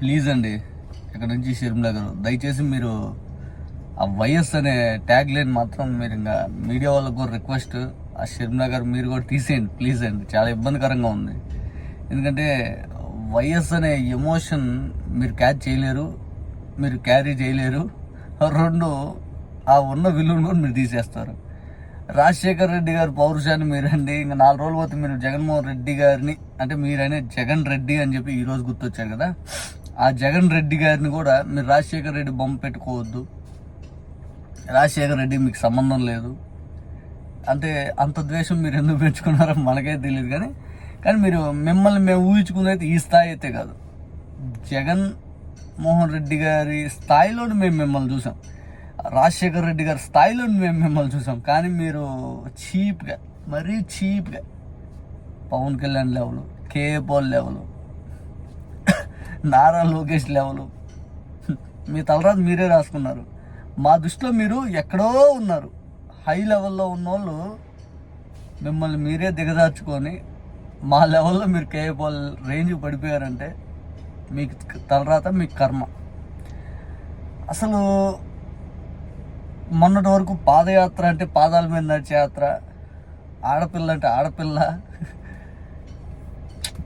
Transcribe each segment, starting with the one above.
Please అండి ఇక్కడ నుంచి షర్మిలా గారు. దయచేసి మీరు ఆ వైఎస్ అనే ట్యాగ్ లైన్ మాత్రం మీరు ఇంకా మీడియా వాళ్ళకు కూడా రిక్వెస్ట్. ఆ షర్మిలా గారు మీరు కూడా తీసేయండి ప్లీజ్ అండి. చాలా ఇబ్బందికరంగా ఉంది. ఎందుకంటే వైఎస్ అనే ఎమోషన్ మీరు క్యాచ్ చేయలేరు మీరు క్యారీ చేయలేరు. రెండు ఆ ఉన్న విలువను కూడా మీరు తీసేస్తారు. రాజశేఖర్ రెడ్డి గారు పౌరుషాన్ని మీరండి. ఇంకా నాలుగు రోజులు పోతే మీరు జగన్మోహన్ రెడ్డి గారిని అంటే మీరనే జగన్ రెడ్డి అని చెప్పి ఈరోజు గుర్తొచ్చారు కదా. ఆ జగన్ రెడ్డి గారిని కూడా మీరు రాజశేఖర్ రెడ్డి బొమ్మ పెట్టుకోవద్దు. రాజశేఖర్ రెడ్డి మీకు సంబంధం లేదు. అంటే అంత ద్వేషం మీరు ఎందుకు పెంచుకున్నారో మనకే తెలియదు కానీ కానీ మీరు మిమ్మల్ని మేము ఊహించుకున్నది అయితే ఈ స్థాయి అయితే కాదు. జగన్ మోహన్ రెడ్డి గారి స్థాయిలో మేము మిమ్మల్ని చూసాం. రాజశేఖర్ రెడ్డి గారి స్థాయిలో మేము మిమ్మల్ని చూసాం. కానీ మీరు చీప్గా మరీ చీప్గా Pawan Kalyan level K A Paul level Nara Lokesh level. మీ తలరాత మీరే రాసుకున్నారు. మా దృష్టిలో మీరు ఎక్కడో ఉన్నారు. హై లెవెల్లో ఉన్న వాళ్ళు మిమ్మల్ని మీరే దిగదార్చుకొని మా లెవెల్లో మీరు కేఏ రేంజ్ పడిపోయారంటే మీకు తలరాత మీకు కర్మ. అసలు మొన్నటి వరకు పాదయాత్ర అంటే పాదాల మీద నడిచే యాత్ర ఆడపిల్ల అంటే ఆడపిల్ల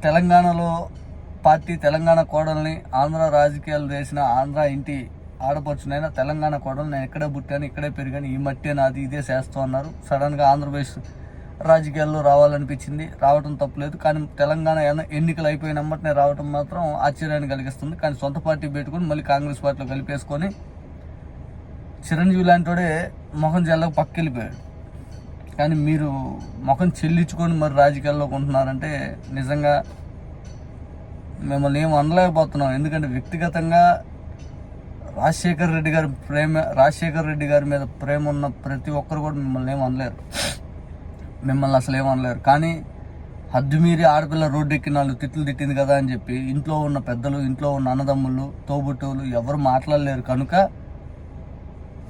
తెలంగాణలో పార్టీ తెలంగాణ కోడల్ని ఆంధ్ర రాజకీయాలు చేసిన ఆంధ్ర ఇంటి ఆడపడుచునైనా తెలంగాణ కోడలు నేను ఇక్కడే పుట్టాను ఇక్కడే పెరిగాను ఈ మట్టి నాది ఇదే చేస్తూ అన్నారు. సడన్గా ఆంధ్రప్రదేశ్ రాజకీయాల్లో రావాలనిపించింది. రావడం తప్పులేదు కానీ తెలంగాణ ఎన్నికలు అయిపోయిన వెంబటనే రావడం మాత్రం ఆశ్చర్యాన్ని కలిగిస్తుంది. కానీ సొంత పార్టీ పెట్టుకుని మళ్ళీ కాంగ్రెస్ పార్టీలో కలిపేసుకొని చిరంజీవి లాంటివాడే ముఖం జల్లకు పక్కకి వెళ్ళిపోయాడు కానీ మీరు ముఖం చెల్లించుకొని మరి రాజకీయాల్లోకి ఉంటున్నారంటే నిజంగా మిమ్మల్ని ఏం అనలేకపోతున్నాం. ఎందుకంటే వ్యక్తిగతంగా రాజశేఖర్ రెడ్డి గారి ప్రేమ రాజశేఖర్ రెడ్డి గారి మీద ప్రేమ ఉన్న ప్రతి ఒక్కరు కూడా మిమ్మల్ని ఏం అనలేరు. మిమ్మల్ని అసలు ఏం అనలేరు. కానీ హద్దు మీరి ఆడపిల్ల రోడ్డు ఎక్కి నాలుగు తిట్లు తిట్టింది కదా అని చెప్పి ఇంట్లో ఉన్న పెద్దలు ఇంట్లో ఉన్న అన్నదమ్ములు తోబుట్టువులు ఎవరు మాట్లాడలేరు. కనుక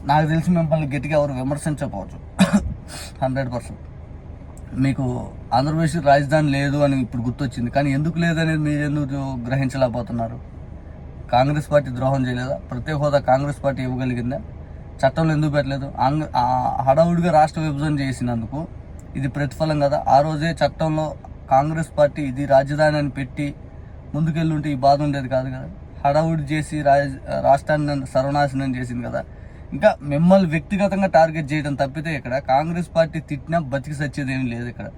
నాకు తెలిసి మిమ్మల్ని గట్టిగా ఎవరు విమర్శించకపోవచ్చు. Hundred percent. మీకు ఆంధ్రప్రదేశ్ రాజధాని లేదు అని ఇప్పుడు గుర్తొచ్చింది. కానీ ఎందుకు లేదనేది మీరు ఎందుకు గ్రహించలేకపోతున్నారు? కాంగ్రెస్ పార్టీ ద్రోహం చేయలేదా? ప్రత్యేక హోదా కాంగ్రెస్ పార్టీ ఇవ్వగలిగిందా? చట్టంలో ఎందుకు పెట్టలేదు? ఆంగ్ హడావుడిగా రాష్ట్ర విభజన చేసినందుకు ఇది ప్రతిఫలం కదా? ఆ రోజే చట్టంలో కాంగ్రెస్ పార్టీ ఇది రాజధాని అని పెట్టి ముందుకెళ్ళుంటే ఈ బాధ ఉండేది కాదు కదా? హడావుడి చేసి రాజ రాష్ట్రాన్ని సర్వనాశనం చేసింది కదా? ఇంకా మిమ్మల్ని వ్యక్తిగతంగా టార్గెట్ చేయడం తప్పితే ఇక్కడ కాంగ్రెస్ పార్టీ తిట్టినా బతికి సచ్చేదేమీ లేదు ఇక్కడ.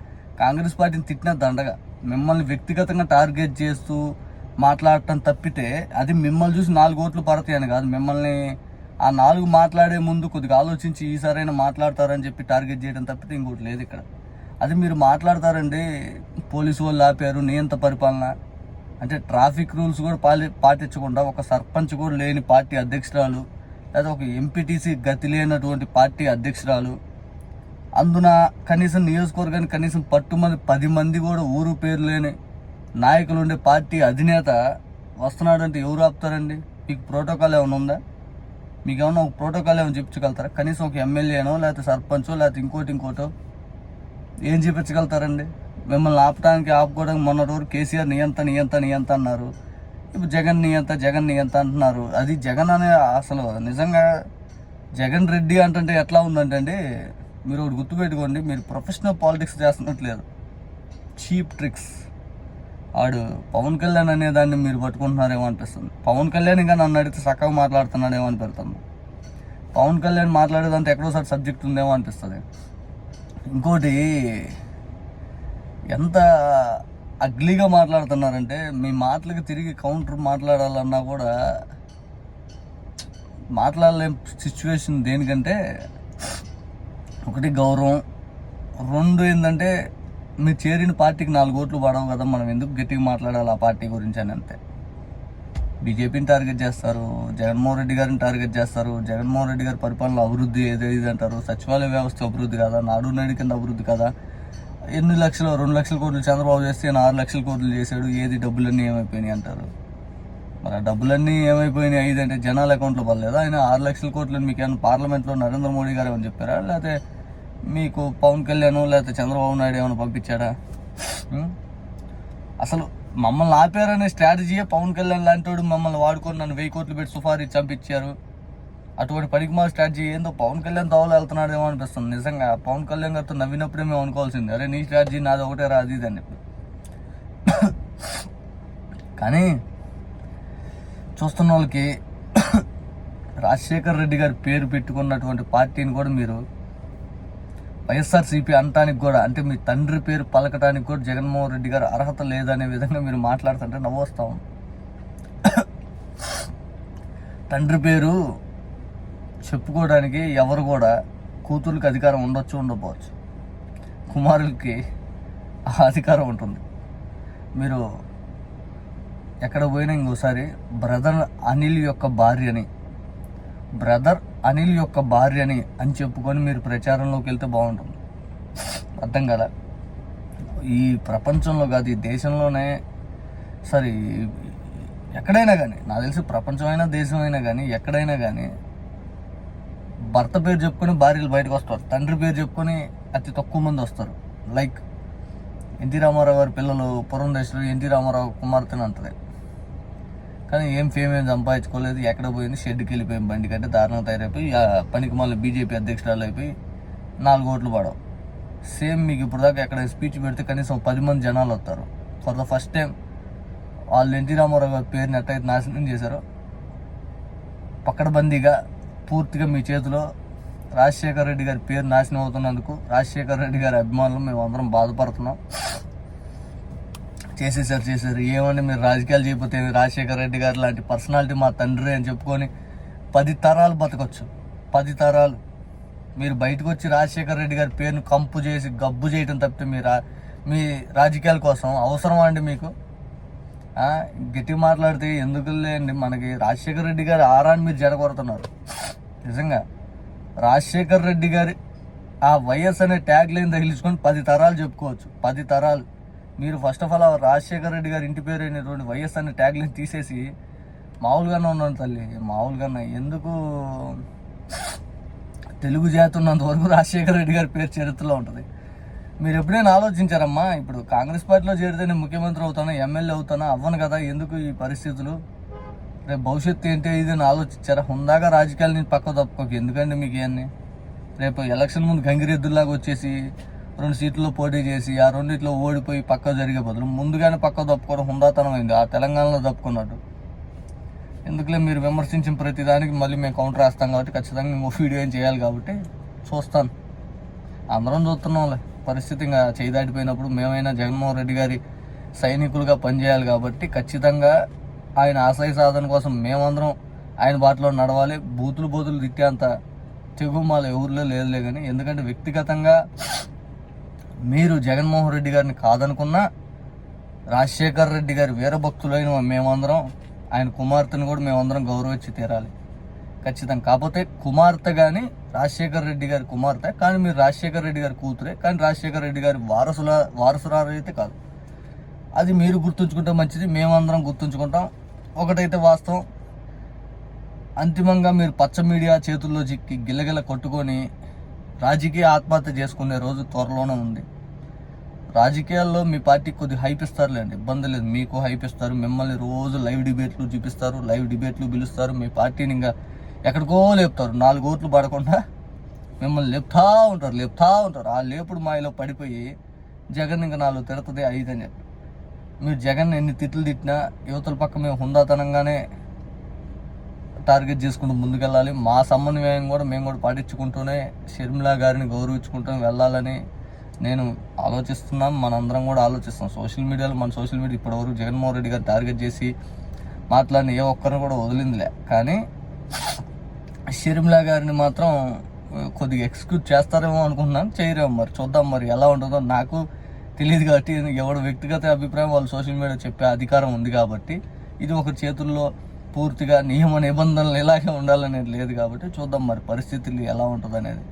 కాంగ్రెస్ పార్టీని తిట్టినా దండగా. మిమ్మల్ని వ్యక్తిగతంగా టార్గెట్ చేస్తూ మాట్లాడటం తప్పితే అది మిమ్మల్ని చూసి నాలుగు ఓట్లు పడతాయని కాదు. మిమ్మల్ని ఆ నాలుగు మాట్లాడే ముందు కొద్దిగా ఆలోచించి ఈసారైనా మాట్లాడతారని చెప్పి టార్గెట్ చేయడం తప్పితే ఇంకోటి లేదు ఇక్కడ. అది మీరు మాట్లాడతారండి పోలీసు వాళ్ళు ఆపారు నియంత పరిపాలన. అంటే ట్రాఫిక్ రూల్స్ కూడా పాలి పాటించకుండా ఒక సర్పంచ్ కూడా లేని పార్టీ అధ్యక్షురాలు లేదా ఒక ఎంపీటీసీ గతి లేనటువంటి పార్టీ అధ్యక్షురాలు. అందున కనీసం నియోజకవర్గానికి కనీసం పట్టుమంది పది మంది కూడా ఊరు పేరు లేని నాయకులు ఉండే పార్టీ అధినేత వస్తున్నాడంటే ఎవరు ఆపుతారండి? మీకు ప్రోటోకాల్ ఏమైనా ఉందా? మీకు ఏమైనా ఒక ప్రోటోకాల్ ఏమైనా చెప్పించగలుగుతారా కనీసం ఒక ఎమ్మెల్యేనో లేకపోతే సర్పంచో లేకపోతే ఇంకోటి ఇంకోటో ఏం చేపించగలుగుతారండి? మిమ్మల్ని ఆపడానికి ఆపుకోవడానికి మొన్నటి వరకు కేసీఆర్ నియంత నియంత నియంత అన్నారు. ఇప్పుడు జగన్ నియంత జగన్ నియంత అంటున్నారు. అది జగన్ అనే అసలు నిజంగా జగన్ రెడ్డి అంటుంటే ఎట్లా ఉందంటే అండి మీరు ఒకటి గుర్తుపెట్టుకోండి మీరు ప్రొఫెషనల్ పాలిటిక్స్ చేస్తున్నట్లేదు. Cheap tricks. ఆడు పవన్ కళ్యాణ్ అనే దాన్ని మీరు పట్టుకుంటున్నారేమో అనిపిస్తుంది. పవన్ కళ్యాణ్ ఇంకా నన్ను అడిగితే చక్కగా మాట్లాడుతున్నాడేమో అని పెడుతుంది పవన్ కళ్యాణ్ మాట్లాడేదంటే ఎక్కడోసారి సబ్జెక్ట్ ఉందేమో అనిపిస్తుంది. ఇంకోటి ఎంత అగ్లీగా మాట్లాడుతున్నారంటే మీ మాటలకు తిరిగి కౌంటర్ మాట్లాడాలన్నా కూడా మాట్లాడలేని సిచ్యువేషన్ దేనికంటే ఒకటి గౌరవం రెండు ఏంటంటే మీరు చేరిన పార్టీకి నాలుగు ఓట్లు పడవు కదా మనం ఎందుకు గట్టిగా మాట్లాడాలి ఆ పార్టీ గురించి అని అంతే. బీజేపీని టార్గెట్ చేస్తారు జగన్మోహన్ రెడ్డి గారిని టార్గెట్ చేస్తారు జగన్మోహన్ రెడ్డి గారి పరిపాలన అభివృద్ధి ఏదో ఇది అంటారు సచివాలయ వ్యవస్థ అభివృద్ధి కదా నాడు నేడు కింద అభివృద్ధి కదా ఎన్ని లక్షలు రెండు లక్షల కోట్లు చంద్రబాబు చేస్తే ఆరు లక్షల కోట్లు చేశాడు ఏది డబ్బులన్నీ ఏమైపోయినాయి అంటారు. మరి ఆ డబ్బులన్నీ ఏమైపోయినాయి ఐదు అంటే జనాల అకౌంట్లో పడలేదా? ఆయన ఆరు లక్షల కోట్లు మీకు ఏమైనా పార్లమెంట్లో నరేంద్ర మోడీ గారు ఏమైనా చెప్పారా? లేకపోతే మీకు పవన్ కళ్యాణ్ లేకపోతే చంద్రబాబు నాయుడు ఏమైనా పంపించాడా అసలు మమ్మల్ని ఆపారనే స్ట్రాటజీయే పవన్ కళ్యాణ్ లాంటి వాడు మమ్మల్ని వాడుకొని నన్ను వెయ్యి కోట్లు పెట్టి సుఫారీ చంపించారు. అటువంటి పరిగమా స్ట్రాటజీ ఏందో పవన్ కళ్యాణ్ దోవలో వెళ్తున్నాడేమో అనిపిస్తుంది. నిజంగా పవన్ కళ్యాణ్ గారితో నవ్వినప్పుడే మేము అనుకోవాల్సింది. అరే నీ స్ట్రాటజీ నాది ఒకటే రాదు ఇది అని చెప్పి. కానీ చూస్తున్న వాళ్ళకి రాజశేఖర్ రెడ్డి గారి పేరు పెట్టుకున్నటువంటి పార్టీని కూడా మీరు వైఎస్ఆర్సీపీ అనటానికి కూడా అంటే మీ తండ్రి పేరు పలకటానికి కూడా జగన్మోహన్ రెడ్డి గారు అర్హత లేదనే విధంగా మీరు మాట్లాడుతుంటే నవ్వొస్తాం. తండ్రి పేరు చెప్పుకోవడానికి ఎవరు కూడా కూతురుకి అధికారం ఉండొచ్చు ఉండకపోవచ్చు. కుమారులకి ఆ అధికారం ఉంటుంది. మీరు ఎక్కడ పోయినా ఇంకోసారి బ్రదర్ అనిల్ యొక్క భార్యని బ్రదర్ అనిల్ యొక్క భార్యని అని చెప్పుకొని మీరు ప్రచారంలోకి వెళ్తే బాగుంటుంది. అర్థం కదా ఈ ప్రపంచంలో కాదు ఈ దేశంలోనే సరే ఎక్కడైనా కానీ నాకు తెలిసి ప్రపంచమైనా దేశమైనా కానీ ఎక్కడైనా కానీ భర్త పేరు చెప్పుకొని భార్యలు బయటకు వస్తారు. తండ్రి పేరు చెప్పుకొని అతి తక్కువ మంది వస్తారు. లైక్ ఎన్టీ రామారావు గారి పిల్లలు పురంధేశ్వరు ఎన్టీ రామారావు కుమార్తెని అంటది కానీ ఏం ఫేమ్ ఏం సంపాదించుకోలేదు. ఎక్కడ పోయింది? షెడ్కి వెళ్ళిపోయింది బండి కంటే దారుణంగా తయారైపోయి పనికి మళ్ళీ బీజేపీ అధ్యక్షురాలు అయిపోయి నాలుగు ఓట్లు పడవు. సేమ్ మీకు ఇప్పుడు దాకా ఎక్కడ స్పీచ్ పెడితే కనీసం పది మంది జనాలు వస్తారు. ఫర్ ద ఫస్ట్ టైం వాళ్ళు ఎన్టీ రామారావు గారి పేరుని ఎట్టయితే నాశనం చేశారో పక్కడబందీగా పూర్తిగా మీ చేతిలో రాజశేఖర రెడ్డి గారి పేరు నాశనం అవుతున్నందుకు రాజశేఖర రెడ్డి గారి అభిమానులు మేము అందరం బాధపడుతున్నాం. చేసేసారు చేశారు ఏమంటే మీరు రాజకీయాలు చేయకపోతే రాజశేఖర రెడ్డి గారు లాంటి పర్సనాలిటీ మా తండ్రి అని చెప్పుకొని పది తరాలు బతకొచ్చు. పది తరాలు. మీరు బయటకు వచ్చి రాజశేఖర రెడ్డి గారి పేరును కంపు చేసి గబ్బు చేయటం తప్పితే మీ రా మీ రాజకీయాల కోసం అవసరమా అండి మీకు? గట్టి మాట్లాడితే ఎందుకు లేండి మనకి రాజశేఖర రెడ్డి గారి ఆరాన్ని మీరు జరగొడుతున్నారు నిజంగా రాజశేఖర్ రెడ్డి గారి ఆ వైఎస్ అనే ట్యాగ్ లైన్ తగిలించుకొని పది తరాలు చెప్పుకోవచ్చు. పది తరాలు. మీరు ఫస్ట్ ఆఫ్ ఆల్ ఆ రాజశేఖర్ రెడ్డి గారి ఇంటి పేరు అయినటువంటి వైఎస్ అనే ట్యాగ్ లైన్ తీసేసి మామూలుగానే ఉన్నాను తల్లి. మామూలుగానే. ఎందుకు? తెలుగు జాతి ఉన్నంత వరకు రాజశేఖర రెడ్డి గారి పేరు చరిత్రలో ఉంటుంది. మీరు ఎప్పుడైనా ఆలోచించారమ్మా? ఇప్పుడు కాంగ్రెస్ పార్టీలో చేరితేనే ముఖ్యమంత్రి అవుతానా ఎమ్మెల్యే అవుతానా? అవ్వను కదా. ఎందుకు ఈ పరిస్థితులు? రేపు భవిష్యత్తు ఏంటి ఇది అని ఆలోచించారా? హుందాగా రాజకీయాలు నేను పక్క తప్పుకోక. ఎందుకండి మీకు ఇవన్నీ? రేపు ఎలక్షన్ ముందు గంగిరెద్దులాగా వచ్చేసి రెండు సీట్లో పోటీ చేసి ఆ రెండిట్లో ఓడిపోయి పక్క జరిగే బదులు ముందుగానే పక్క తప్పుకోవడం హుందాతనం అయింది. ఆ తెలంగాణలో తప్పుకున్నట్టు. ఎందుకులే మీరు విమర్శించిన ప్రతిదానికి మళ్ళీ మేము కౌంటర్ వేస్తాం కాబట్టి ఖచ్చితంగా ఇంకో వీడియో ఏం చేయాలి కాబట్టి చూస్తాను. అందరం చూస్తున్నాంలే. పరిస్థితి ఇంకా చేయి దాటిపోయినప్పుడు మేమైనా జగన్మోహన్ రెడ్డి గారి సైనికులుగా పనిచేయాలి కాబట్టి ఖచ్చితంగా ఆయన ఆశయ సాధన కోసం మేమందరం ఆయన బాటలో నడవాలి. బూతులు బూతులు తిట్టేంత తెగుమాల ఎవరిలో లేదులే కానీ ఎందుకంటే వ్యక్తిగతంగా మీరు జగన్మోహన్ రెడ్డి గారిని కాదనుకున్నా రాజశేఖర్ రెడ్డి గారి వీరభక్తులైన మేమందరం ఆయన కుమార్తెను కూడా మేమందరం గౌరవించి తీరాలి. ఖచ్చితంగా కాకపోతే కుమార్తె కానీ రాజశేఖర్ రెడ్డి గారి కుమార్తె కానీ మీరు రాజశేఖర్ రెడ్డి గారి కూతురే కానీ రాజశేఖర్ రెడ్డి గారి వారసుల వారసురాలు అయితే కాదు. అది మీరు గుర్తుంచుకుంటే మంచిది మేమందరం గుర్తుంచుకుంటాం. ఒకటైతే వాస్తవం. అంతిమంగా మీరు పచ్చ మీడియా చేతుల్లో చిక్కి గిల్లగిల్ల కొట్టుకొని రాజకీయ ఆత్మహత్య చేసుకునే రోజు త్వరలోనే ఉంది. రాజకీయాల్లో మీ పార్టీ కొద్ది హైప్ ఇస్తారులేండి ఇబ్బంది లేదు. మీకు హైప్ ఇస్తారు. మిమ్మల్ని రోజు లైవ్ డిబేట్లు చూపిస్తారు. లైవ్ డిబేట్లు పిలుస్తారు. మీ పార్టీని ఇంకా ఎక్కడికో లేపుతారు. నాలుగు ఓట్లు పడకుండా మిమ్మల్ని లేపుతా ఉంటారు. లేపుతా ఉంటారు. ఆ లేపుడు మాయలో పడిపోయి జగన్ ఇంకా నాలుగు తిడుతుంది ఐదు అని చెప్పి. మీరు జగన్ ఎన్ని తిట్లు తిట్టినా యువతల పక్క మేము హుందాతనంగానే టార్గెట్ చేసుకుంటూ ముందుకెళ్ళాలి. మా సమన్వయం కూడా మేము కూడా పాటించుకుంటూనే షర్మిలా గారిని గౌరవించుకుంటూ వెళ్ళాలని నేను ఆలోచిస్తున్నాం. మనందరం కూడా ఆలోచిస్తాం. సోషల్ మీడియాలో మన సోషల్ మీడియా ఇప్పటివరకు జగన్మోహన్ రెడ్డి గారు టార్గెట్ చేసి మాట్లాడిన ఏ ఒక్కరిని కూడా వదిలిందిలే. కానీ షర్మిలా గారిని మాత్రం కొద్దిగా ఎక్స్క్యూట్ చేస్తారేమో అనుకుంటున్నాను. చేయరేమో మరి. చూద్దాం మరి ఎలా ఉంటుందో. నాకు తెలియదు కాబట్టి ఎవడు వ్యక్తిగత అభిప్రాయం వాళ్ళు సోషల్ మీడియా చెప్పే అధికారం ఉంది కాబట్టి ఇది ఒక చేతుల్లో పూర్తిగా నియమ నిబంధనలు ఇలాగే ఉండాలనేది లేదు కాబట్టి చూద్దాం మరి పరిస్థితులు ఎలా ఉంటుంది అనేది